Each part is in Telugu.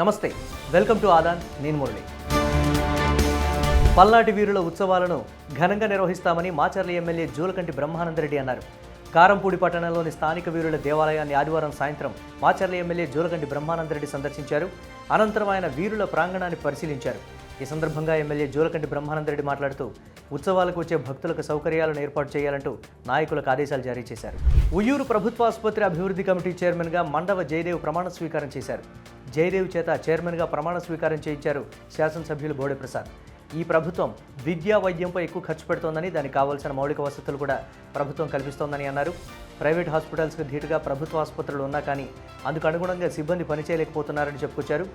నమస్తే వెల్కమ్ టు ఆదాన్ నేను మురళి. పల్నాటి వీరుల ఉత్సవాలను ఘనంగా నిర్వహిస్తామని మాచర్ల ఎమ్మెల్యే జూలకంటి బ్రహ్మానందరెడ్డి అన్నారు. కారంపూడి పట్టణంలోని స్థానిక వీరుల దేవాలయాన్ని ఆదివారం సాయంత్రం మాచర్ల ఎమ్మెల్యే జూలకంటి బ్రహ్మానందరెడ్డి సందర్శించారు. అనంతరం ఆయన వీరుల ప్రాంగణాన్ని పరిశీలించారు. ఈ సందర్భంగా ఎమ్మెల్యే జూలకంటి బ్రహ్మానందరెడ్డి మాట్లాడుతూ ఉత్సవాలకు వచ్చే భక్తులకు సౌకర్యాలను ఏర్పాటు చేయాలంటూ నాయకులకు ఆదేశాలు జారీ చేశారు. ఉయ్యూరు ప్రభుత్వాసుపత్రి అభివృద్ధి కమిటీ చైర్మన్గా మండవ జయదేవ్ ప్రమాణ స్వీకారం చేశారు. జయదేవ్ చేత చైర్మన్గా ప్రమాణ స్వీకారం చేయించారు శాసనసభ్యులు బోడే ప్రసాద్ ఈ ప్రభుత్వం విద్యా వైద్యంపై ఎక్కువ ఖర్చు పెడుతోందని దానికి కావాల్సిన మౌలిక వసతులు కూడా ప్రభుత్వం కల్పిస్తోందని అన్నారు. ప్రైవేట్ హాస్పిటల్స్కి ధీటుగా ప్రభుత్వ ఆసుపత్రులు ఉన్నా కానీ అందుకు అనుగుణంగా సిబ్బంది పనిచేయలేకపోతున్నారని చెప్పుకొచ్చారు.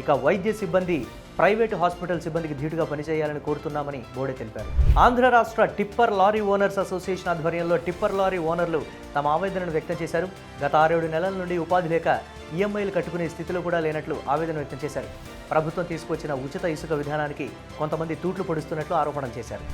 ఇక వైద్య సిబ్బంది ప్రైవేటు హాస్పిటల్ సిబ్బందికి ధీటుగా పనిచేయాలని కోరుతున్నామని బోడే తెలిపారు. ఆంధ్ర రాష్ట్ర టిప్పర్ లారీ ఓనర్స్ అసోసియేషన్ ఆధ్వర్యంలో టిప్పర్ లారీ ఓనర్లు తమ ఆవేదనను వ్యక్తం చేశారు. గత ఆరేడు నెలల నుండి ఉపాధి లేక ఈఎంఐలు కట్టుకునే స్థితిలో కూడా లేనట్లు ఆవేదన వ్యక్తం చేశారు. ప్రభుత్వం తీసుకొచ్చిన ఉచిత ఇసుక విధానానికి కొంతమంది తూట్లు పొడుస్తున్నట్లు ఆరోపణలు చేశారు.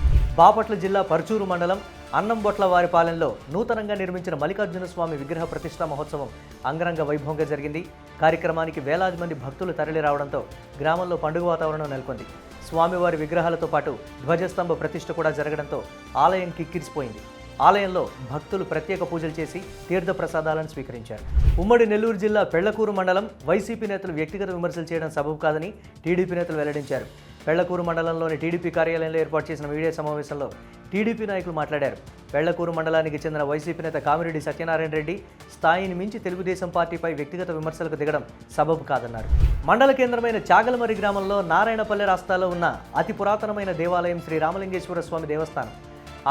బాపట్ల జిల్లా పర్చూరు మండలం అన్నంబొట్ల వారిపాలెంలో నూతనంగా నిర్మించిన మల్లికార్జున స్వామి విగ్రహ ప్రతిష్టా మహోత్సవం అంగరంగ వైభవంగా జరిగింది. కార్యక్రమానికి వేలాది మంది భక్తులు తరలి రావడంతో గ్రామంలో పండుగ వాతావరణం నెలకొంది. స్వామివారి విగ్రహాలతో పాటు ధ్వజస్తంభ ప్రతిష్ఠ కూడా జరగడంతో ఆలయం కిక్కిరిసిపోయింది. ఆలయంలో భక్తులు ప్రత్యేక పూజలు చేసి తీర్థ ప్రసాదాలను స్వీకరించారు. ఉమ్మడి నెల్లూరు జిల్లా పెళ్ళకూరు మండలం వైసీపీ నేతలు వ్యక్తిగత విమర్శలు చేయడం సబబు కాదని టీడీపీ నేతలు వెల్లడించారు. వెళ్ళకూరు మండలంలోని టీడీపీ కార్యాలయంలో ఏర్పాటు చేసిన మీడియా సమావేశంలో టీడీపీ నాయకులు మాట్లాడారు. వెళ్ళకూరు మండలానికి చెందిన వైసీపీ నేత కామిరెడ్డి సత్యనారాయణ రెడ్డి స్థాయిని మించి తెలుగుదేశం పార్టీపై వ్యక్తిగత విమర్శలకు దిగడం సబబు కాదన్నారు. మండల కేంద్రమైన చాగలమరి గ్రామంలో నారాయణపల్లె రాస్తాలో ఉన్న అతి పురాతనమైన దేవాలయం శ్రీ రామలింగేశ్వర స్వామి దేవస్థానం.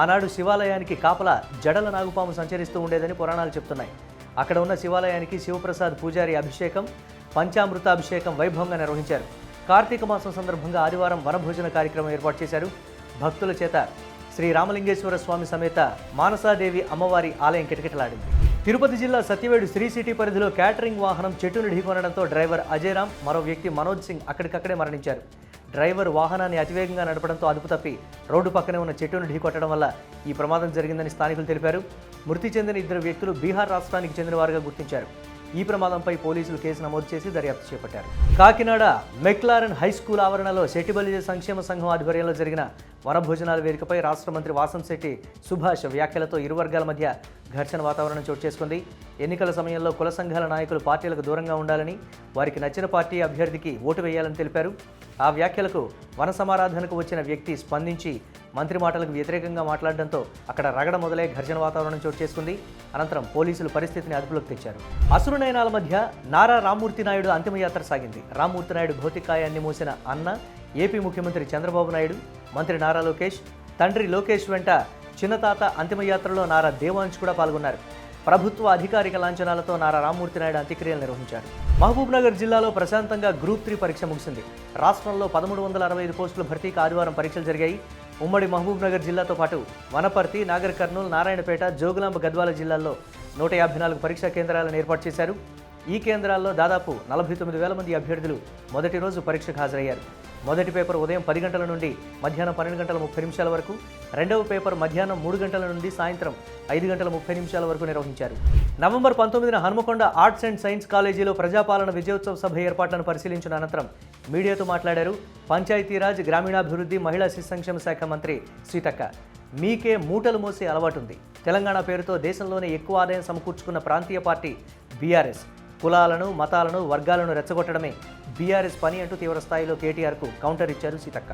ఆనాడు శివాలయానికి కాపల జడల నాగుపాము సంచరిస్తూ ఉండేదని పురాణాలు చెప్తున్నాయి. అక్కడ ఉన్న శివాలయానికి శివప్రసాద్ పూజారి అభిషేకం పంచామృత అభిషేకం వైభవంగా నిర్వహించారు. కార్తీక మాసం సందర్భంగా ఆదివారం వనభోజన కార్యక్రమం ఏర్పాటు చేశారు. భక్తుల చేత శ్రీ రామలింగేశ్వర స్వామి సమేత మానసాదేవి అమ్మవారి ఆలయం కిటకిటలాడింది. తిరుపతి జిల్లా సత్యవేడు శ్రీ సిటీ పరిధిలో క్యాటరింగ్ వాహనం చెట్టును ఢీకొనడంతో డ్రైవర్ అజయరామ్ మరో వ్యక్తి మనోజ్ సింగ్ అక్కడికక్కడే మరణించారు. డ్రైవర్ వాహనాన్ని అతివేగంగా నడపడంతో అదుపు తప్పి రోడ్డు పక్కనే ఉన్న చెట్టును ఢీకొట్టడం వల్ల ఈ ప్రమాదం జరిగిందని స్థానికులు తెలిపారు. మృతి చెందిన ఇద్దరు వ్యక్తులు బీహార్ రాష్ట్రానికి చెందినవారుగా గుర్తించారు. ఈ ప్రమాదంపై పోలీసులు కేసు నమోదు చేసి దర్యాప్తు చేపట్టారు. కాకినాడ మెక్లారన్ హై స్కూల్ ఆవరణలో శెట్టిబలిజ సంక్షేమ సంఘం ఆధ్వర్యంలో జరిగిన వనభోజనాల వేదికపై రాష్ట్ర మంత్రి వాసంశెట్టి సుభాష్ వ్యాఖ్యలతో ఇరు వర్గాల మధ్య ఘర్షణ వాతావరణం చోటు చేసుకుంది. ఎన్నికల సమయంలో కుల సంఘాల నాయకులు పార్టీలకు దూరంగా ఉండాలని వారికి నచ్చిన పార్టీ అభ్యర్థికి ఓటు వేయాలని తెలిపారు. ఆ వ్యాఖ్యలకు వన సమారాధనకు వచ్చిన వ్యక్తి స్పందించి మంత్రి మాటలకు వ్యతిరేకంగా మాట్లాడడంతో అక్కడ రగడ మొదలై ఘర్షణ వాతావరణం చోటు చేసుకుంది. అనంతరం పోలీసులు పరిస్థితిని అదుపులోకి తెచ్చారు. అసురు నయనాల మధ్య నారా రామ్మూర్తి నాయుడు అంతిమయాత్ర సాగింది. రామ్మూర్తి నాయుడు భౌతికాయాన్ని మూసిన అన్న ఏపీ ముఖ్యమంత్రి చంద్రబాబు నాయుడు మంత్రి నారా లోకేష్ తండ్రి లోకేష్ వెంట చిన్నతాత అంతిమయాత్రలో నారా దేవాంశ్ కూడా పాల్గొన్నారు. ప్రభుత్వ అధికారిక లాంఛనాలతో నారా రామ్మూర్తి నాయుడు అంత్యక్రియలు నిర్వహించారు. మహబూబ్నగర్ జిల్లాలో ప్రశాంతంగా గ్రూప్ త్రీ పరీక్ష ముగిసింది. రాష్ట్రంలో పదమూడు వందల అరవై ఐదు పోస్టుల భర్తీకి ఆదివారం పరీక్షలు జరిగాయి. ఉమ్మడి మహబూబ్నగర్ జిల్లాతో పాటు వనపర్తి నాగర్ కర్నూలు నారాయణపేట జోగులాంబ గద్వాల జిల్లాల్లో నూట యాభై నాలుగు పరీక్షా కేంద్రాలను ఏర్పాటు చేశారు. ఈ కేంద్రాల్లో దాదాపు నలభై తొమ్మిది వేల మంది అభ్యర్థులు మొదటి రోజు పరీక్షకు హాజరయ్యారు. మొదటి పేపర్ ఉదయం పది గంటల నుండి మధ్యాహ్నం పన్నెండు గంటల ముప్పై నిమిషాల వరకు రెండవ పేపర్ మధ్యాహ్నం మూడు గంటల నుండి సాయంత్రం ఐదు గంటల ముప్పై నిమిషాల వరకు నిర్వహించారు. నవంబర్ పంతొమ్మిదిన హనుమకొండ ఆర్ట్స్ అండ్ సైన్స్ కాలేజీలో ప్రజాపాలన విజయోత్సవ సభ ఏర్పాట్లను పరిశీలించిన అనంతరం మీడియాతో మాట్లాడారు పంచాయతీరాజ్ గ్రామీణాభివృద్ధి మహిళా శిశు సంక్షేమ శాఖ మంత్రి సీతక్క. మీకే మూటలు మోసే అలవాటుంది తెలంగాణ పేరుతో దేశంలోనే ఎక్కువ ఆదాయం సమకూర్చుకున్న ప్రాంతీయ పార్టీ బీఆర్ఎస్. కులాలను మతాలను వర్గాలను రెచ్చగొట్టడమే బీఆర్ఎస్ పని అంటూ తీవ్రస్థాయిలో కేటీఆర్కు కౌంటర్ ఇచ్చారు సీతక్క.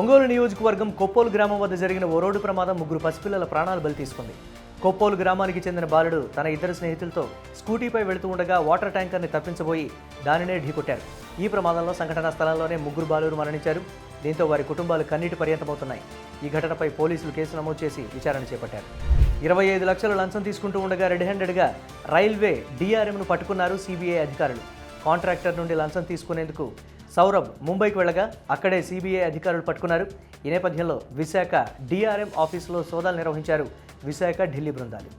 ఒంగోలు నియోజకవర్గం కొప్పోలు గ్రామం వద్ద జరిగిన ఓ రోడ్డు ప్రమాదం ముగ్గురు పసిపిల్లల ప్రాణాలు బలి తీసుకుంది. కొప్పోలు గ్రామానికి చెందిన బాలుడు తన ఇద్దరు స్నేహితులతో స్కూటీపై వెళుతూ ఉండగా వాటర్ ట్యాంకర్ని తప్పించబోయి దానినే ఢీకొట్టారు. ఈ ప్రమాదంలో సంఘటనా స్థలంలోనే ముగ్గురు బాలురు మరణించారు. దీంతో వారి కుటుంబాలు కన్నీటి పర్యంతమవుతున్నాయి. ఈ ఘటనపై పోలీసులు కేసు నమోదు చేసి విచారణ చేపట్టారు. ఇరవై ఐదు లక్షలు లంచం తీసుకుంటూ ఉండగా రెడ్ హ్యాండెడ్గా రైల్వే డిఆర్ఎంను పట్టుకున్నారు సిబిఐ అధికారులు. కాంట్రాక్టర్ నుండి లంచం తీసుకునేందుకు సౌరభ్ ముంబైకి వెళ్ళగా అక్కడే సిబిఐ అధికారులు పట్టుకున్నారు. ఈ నేపథ్యంలో విశాఖ డిఆర్ఎం ఆఫీసులో సోదాలు నిర్వహించారు విశాఖ ఢిల్లీ బృందాలు.